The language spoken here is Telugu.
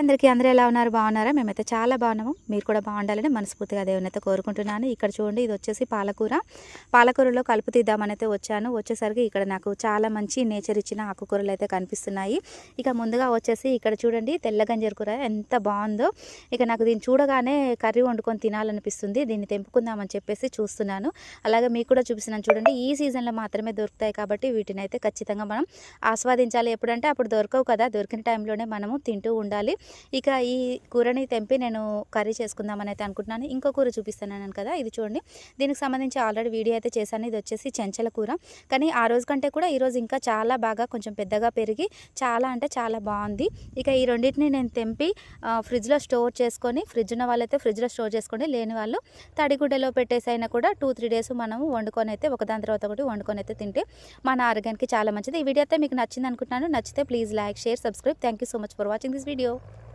అందరికీ అందరూ ఎలా ఉన్నారు? బాగున్నారా? మేమైతే చాలా బాగున్నాము. మీరు కూడా బాగుండాలని మనస్ఫూర్తిగా దేవుని అయితే కోరుకుంటున్నాను. ఇక్కడ చూడండి ఇది వచ్చేసి పాలకూర. పాలకూరలో కలుపు తీద్దామనైతే వచ్చాను. వచ్చేసరికి ఇక్కడ నాకు చాలా మంచి నేచర్ ఇచ్చిన ఆకుకూరలు అయితే కనిపిస్తున్నాయి. ఇక ముందుగా వచ్చేసి ఇక్కడ చూడండి తెల్ల గంజర కూర ఎంత బాగుందో. ఇక నాకు దీన్ని చూడగానే కర్రీ వండుకొని తినాలనిపిస్తుంది. దీన్ని తెంపుకుందామని చెప్పేసి చూస్తున్నాను. అలాగే మీకు కూడా చూపిస్తున్నాను చూడండి ఈ సీజన్లో మాత్రమే దొరుకుతాయి కాబట్టి వీటిని అయితే ఖచ్చితంగా మనం ఆస్వాదించాలి. ఎప్పుడంటే అప్పుడు దొరకవు కదా. దొరికిన టైంలోనే మనము తింటూ ఉండాలి. ఇక ఈ కూరని తెంపి నేను కర్రీ చేసుకుందామని అయితే అనుకుంటున్నాను. ఇంకో కూర చూపిస్తున్నాను కదా ఇది చూడండి. దీనికి సంబంధించి ఆల్రెడీ వీడియో అయితే చేశాను. ఇది వచ్చేసి చెంచల కూర. కానీ ఆ రోజు కంటే కూడా ఈరోజు ఇంకా చాలా బాగా కొంచెం పెద్దగా పెరిగి చాలా అంటే చాలా బాగుంది. ఇక ఈ రెండింటిని నేను తెంపి ఫ్రిడ్జ్లో స్టోర్ చేసుకొని ఫ్రిడ్జ్ ఉన్న వాళ్ళైతే ఫ్రిడ్జ్లో స్టోర్ చేసుకొని లేని వాళ్ళు తడిగుడ్డలో పెట్టేసి అయినా కూడా టూ త్రీ డేస్ మనము వండుకొని అయితే ఒకదాని తర్వాత ఒకటి వండుకొని అయితే తింటే మన ఆరోగ్యానికి చాలా మంచిది. ఈ వీడియో అయితే మీకు నచ్చింది అనుకుంటున్నాను. నచ్చితే please like share subscribe. Thank you so much for watching this video.